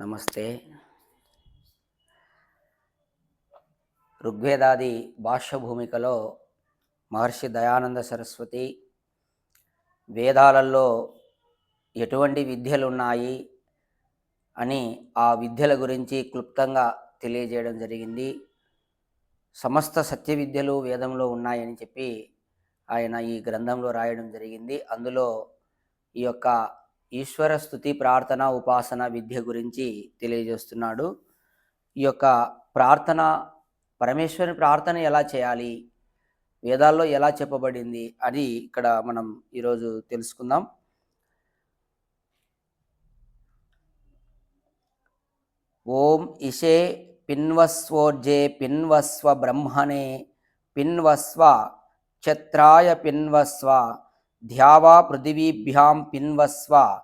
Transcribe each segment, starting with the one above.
నమస్తే. ఋగ్వేదాది భాష్య భూమికలో మహర్షి దయానంద సరస్వతి వేదాలలో ఎటువంటి విద్యలు ఉన్నాయి అని ఆ విద్యల గురించి క్లుప్తంగా తెలియజేయడం జరిగింది. సమస్త సత్య విద్యలు వేదంలో ఉన్నాయని చెప్పి ఆయన ఈ గ్రంథంలో రాయడం జరిగింది. అందులో ఈ యొక్క ఈశ్వర స్థుతి ప్రార్థన ఉపాసన విద్య గురించి తెలియజేస్తున్నాడు. ఈ యొక్క ప్రార్థన పరమేశ్వరుని ప్రార్థన ఎలా చేయాలి? వేదాల్లో ఎలా చెప్పబడింది? అని ఇక్కడ మనం ఈరోజు తెలుసుకుందాం. ఓం ఇషే పిన్వస్వోర్జే పిన్వస్వ బ్రహ్మణే పిన్వస్వ క్షత్రాయ పిన్వస్వ ధ్యావా పృథివీభ్యాం పిన్వస్వ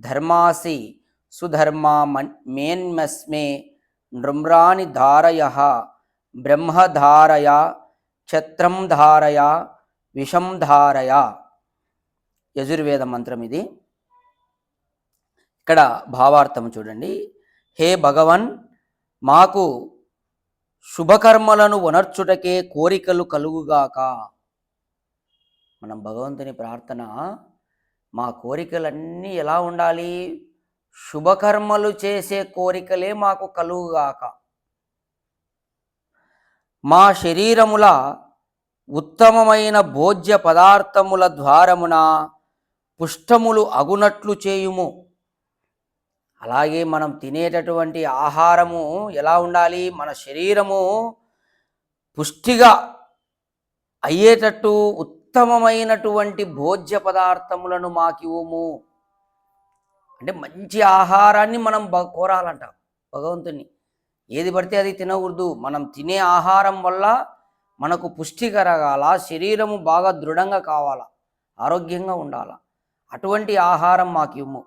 ధర్మాసి సుధర్మా మన్ మేన్మస్మే నృమ్రాని ధారయ బ్రహ్మధారయ ఛత్రం ధారయ విషం ధారయ. యజుర్వేద మంత్రం ఇది. ఇక్కడ భావార్థం చూడండి. హే భగవన్ మాకు శుభకర్మలను వనర్చుటకే కోరికలు కలుగుగాక. మనం భగవంతుని ప్రార్థన మా కోరికలన్నీ ఎలా ఉండాలి? శుభకర్మలు చేసే కోరికలే మాకు కలుగుగాక. మా శరీరముల ఉత్తమమైన భోజ్య పదార్థముల ద్వారమున పుష్టములు అగునట్లు చేయుము. అలాగే మనం తినేటటువంటి ఆహారము ఎలా ఉండాలి? మన శరీరము పుష్టిగా అయ్యేటట్టు ఉత్తమమైనటువంటి భోజ్య పదార్థములను మాకివ్వము. అంటే మంచి ఆహారాన్ని మనం బ కోరాలంట భగవంతుని. ఏది పడితే అది తినకూడదు. మనం తినే ఆహారం వల్ల మనకు పుష్టి కరగాల శరీరము బాగా దృఢంగా కావాలా ఆరోగ్యంగా ఉండాల. అటువంటి ఆహారం మాకు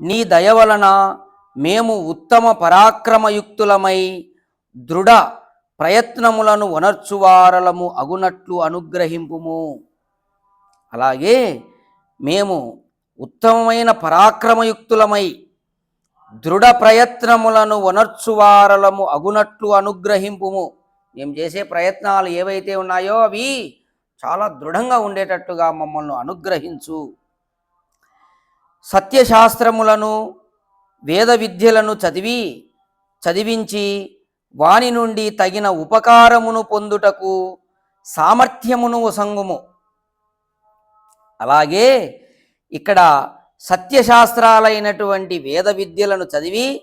నీ దయ వలన మేము ఉత్తమ పరాక్రమయుక్తులమై దృఢ ప్రయత్నములను వనర్చువారలము అగునట్లు అనుగ్రహింపుము. అలాగే మేము ఉత్తమమైన పరాక్రమయుక్తులమై దృఢ ప్రయత్నములను వనర్చువారలము అగునట్లు అనుగ్రహింపుము. మేము చేసే ప్రయత్నాలు ఏవైతే ఉన్నాయో అవి చాలా దృఢంగా ఉండేటట్టుగా మమ్మల్ని అనుగ్రహించు. సత్యశాస్త్రములను వేద విద్యలను చదివి చదివించి వాని నుండి తగిన ఉపకారమును పొందుటకు సామర్థ్యమును వసంగుము. అలాగే ఇక్కడ సత్యశాస్త్రాలైనటువంటి వేద విద్యలను చదివి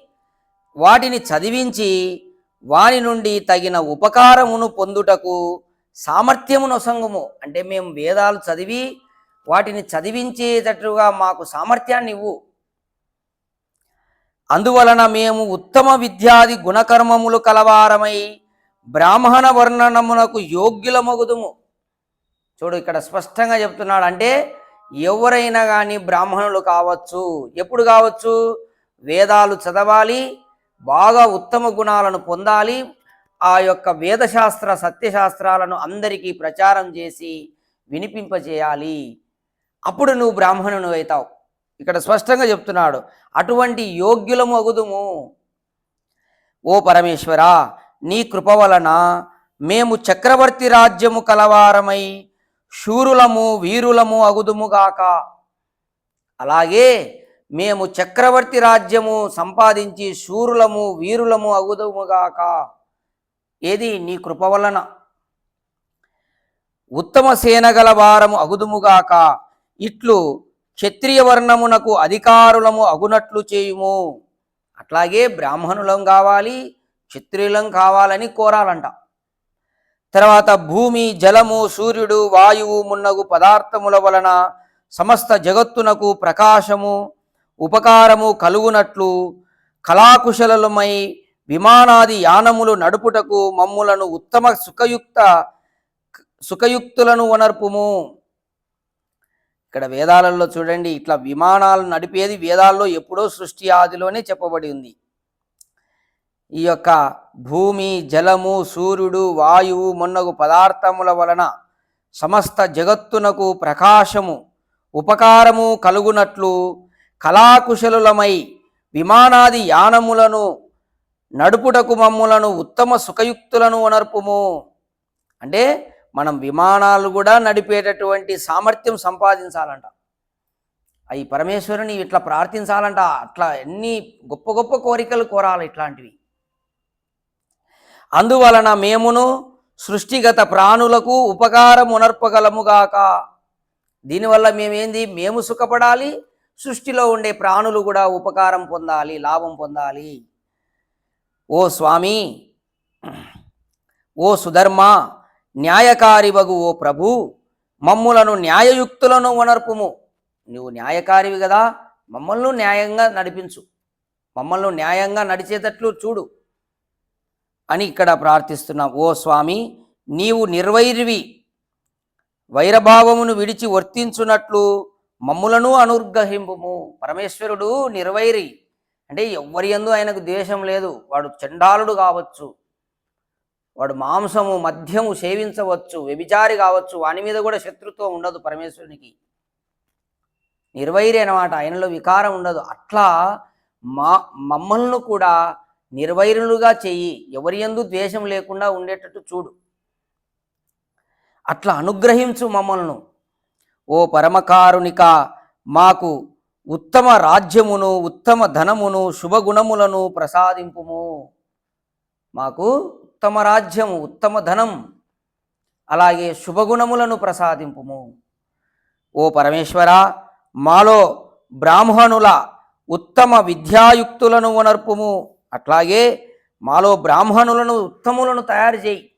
వాటిని చదివించి వాని నుండి తగిన ఉపకారమును పొందుటకు సామర్థ్యమును వసంగుము. అంటే మేము వేదాలు చదివి వాటిని చదివించేటట్టుగా మాకు సామర్థ్యాన్ని ఇవ్వు. అందువలన మేము ఉత్తమ విద్యాది గుణకర్మములు కలవారమై బ్రాహ్మణ వర్ణనమునకు యోగ్యులమగుదుము. చూడు ఇక్కడ స్పష్టంగా చెప్తున్నాడు. అంటే ఎవరైనా కానీ బ్రాహ్మణులు కావచ్చు ఎప్పుడు కావచ్చు వేదాలు చదవాలి బాగా ఉత్తమ గుణాలను పొందాలి ఆ యొక్క వేదశాస్త్ర సత్యశాస్త్రాలను అందరికీ ప్రచారం చేసి వినిపింపజేయాలి. అప్పుడు నువ్వు బ్రాహ్మణుడు అవుతావు. ఇక్కడ స్పష్టంగా చెప్తున్నాడు అటువంటి యోగ్యులము అగుదుము. ఓ పరమేశ్వర నీ కృప వలన మేము చక్రవర్తి రాజ్యము కలవారమై శూరులము వీరులము అగుదుముగాక అలాగే మేము చక్రవర్తి రాజ్యము సంపాదించి శూరులము వీరులము అగుదుముగాక ఏది? నీ కృప వలన. ఉత్తమ సేన గల వారము అగుదుముగాక ఇట్లు క్షత్రియ వర్ణమునకు అధికారులము అగునట్లు చేయుము. అట్లాగే బ్రాహ్మణులం కావాలి క్షత్రియులం కావాలని కోరాలంట. తర్వాత భూమి జలము సూర్యుడు వాయువు మున్నగు పదార్థముల వలన సమస్త జగత్తునకు ప్రకాశము ఉపకారము కలుగునట్లు కళాకుశలమై విమానాది యానములు నడుపుటకు మమ్ములను ఉత్తమ సుఖయుక్త సుఖయుక్తులను వనర్పుము. ఇక్కడ వేదాలలో చూడండి ఇట్లా విమానాలు నడిపేది వేదాల్లో ఎప్పుడో సృష్టి ఆదిలోనే చెప్పబడి ఉంది. ఈ యొక్క భూమి జలము సూర్యుడు వాయువు మొన్నగు పదార్థముల వలన సమస్త జగత్తునకు ప్రకాశము ఉపకారము కలుగునట్లు కళాకుశలులమై విమానాది యానములను నడుపుటకు మమ్ములను ఉత్తమ సుఖయుక్తులను ఉనర్పుము. అంటే మనం విమానాలు కూడా నడిపేటటువంటి సామర్థ్యం సంపాదించాలంట. అవి పరమేశ్వరుని ఇట్లా ప్రార్థించాలంట. అట్లా ఎన్ని గొప్ప గొప్ప కోరికలు కోరాలి ఇట్లాంటివి. అందువలన మేమును సృష్టిగత ప్రాణులకు ఉపకారం ఉనర్పగలముగాక దీనివల్ల మేమేంది? మేము సుఖపడాలి సృష్టిలో ఉండే ప్రాణులు కూడా ఉపకారం పొందాలి లాభం పొందాలి. ఓ స్వామి ఓ సుధర్మ న్యాయకారివగు ఓ ప్రభు! మమ్ములను న్యాయయుక్తులను వనర్పుము. నువ్వు న్యాయకారివి కదా మమ్మల్ని న్యాయంగా నడిపించు. మమ్మల్ని న్యాయంగా నడిచేటట్లు చూడు. అని ఇక్కడ ప్రార్థిస్తున్నాం ఓ స్వామి! నీవు నిర్వైరివి. వైరభావమును విడిచి వర్తించున్నట్లు మమ్ములను అనుగ్రహింపుము. పరమేశ్వరుడు నిర్వైరి. అంటే ఎవ్వరి ఎందు ఆయనకు ద్వేషం లేదు. వాడు చండాలుడు కావచ్చు. వాడు మాంసము మద్యము సేవించవచ్చు వ్యభిచారి కావచ్చు వాని మీద కూడా శత్రుత్వం ఉండదు పరమేశ్వరునికి. నిర్వైరి అనమాట ఆయనలో వికారం ఉండదు. అట్లా మా మమ్మల్ని కూడా నిర్వైరులుగా చెయ్యి ఎవరి ఎందు ద్వేషం లేకుండా ఉండేటట్టు చూడు. అట్లా అనుగ్రహించు మమ్మల్ని. ఓ పరమకారునిక మాకు ఉత్తమ రాజ్యమును ఉత్తమ ధనమును శుభగుణములను ప్రసాదింపుము. మాకు ఉత్తమ రాజ్యము ఉత్తమ ధనం అలాగే శుభగుణములను ప్రసాదింపుము. ఓ పరమేశ్వర మాలో బ్రాహ్మణుల ఉత్తమ విద్యాయుక్తులను ఉనర్పుము. అట్లాగే మాలో బ్రాహ్మణులను ఉత్తములను తయారు చేయి.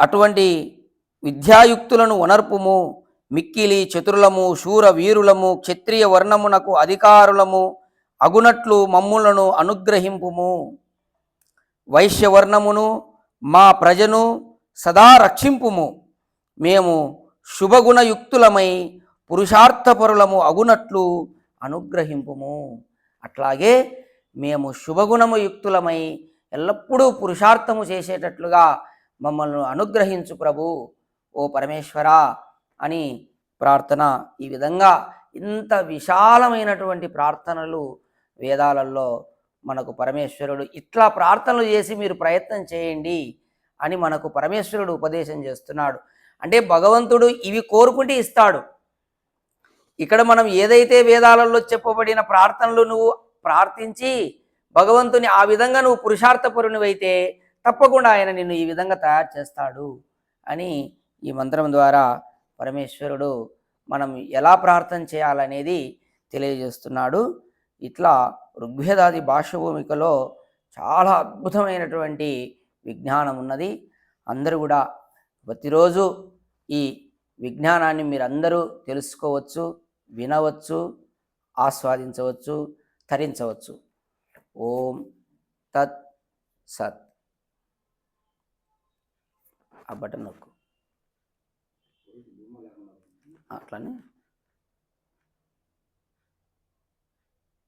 అటువంటి విద్యాయుక్తులను ఉనర్పుము. మిక్కిలి చతురులము శూర వీరులము క్షత్రియ వర్ణమునకు అధికారులము అగునట్లు మమ్ములను అనుగ్రహింపుము. వైశ్యవర్ణమును మా ప్రజను సదా రక్షింపుము. మేము శుభగుణయుక్తులమై పురుషార్థపరులము అగునట్లు అనుగ్రహింపుము. అట్లాగే మేము శుభగుణము యుక్తులమై ఎల్లప్పుడూ పురుషార్థము చేసేటట్లుగా మమ్మల్ని అనుగ్రహించు ప్రభు. ఓ పరమేశ్వర అని ప్రార్థన ఈ విధంగా ఇంత విశాలమైనటువంటి ప్రార్థనలు వేదాలలో మనకు పరమేశ్వరుడు ఇట్లా ప్రార్థనలు చేసి మీరు ప్రయత్నం చేయండి అని మనకు పరమేశ్వరుడు ఉపదేశం చేస్తున్నాడు. అంటే భగవంతుడు ఇవి కోరుకుంటే ఇస్తాడు. ఇక్కడ మనం ఏదైతే వేదాలలో చెప్పబడిన ప్రార్థనలు నువ్వు ప్రార్థించి భగవంతుని ఆ విధంగా నువ్వు పురుషార్థపరునివైతే తప్పకుండా ఆయన నిన్ను ఈ విధంగా తయారు చేస్తాడు అని ఈ మంత్రం ద్వారా పరమేశ్వరుడు మనం ఎలా ప్రార్థన చేయాలనేది తెలియజేస్తున్నాడు. ఇట్లా ఋగ్వేదాది భాషభూమికలో చాలా అద్భుతమైనటువంటి విజ్ఞానం ఉన్నది. అందరూ కూడా ప్రతిరోజు ఈ విజ్ఞానాన్ని మీరందరూ తెలుసుకోవచ్చు వినవచ్చు ఆస్వాదించవచ్చు తరించవచ్చు. ఓం తత్ సత్. ఆ బటన్ నొక్కు. అట్లానే?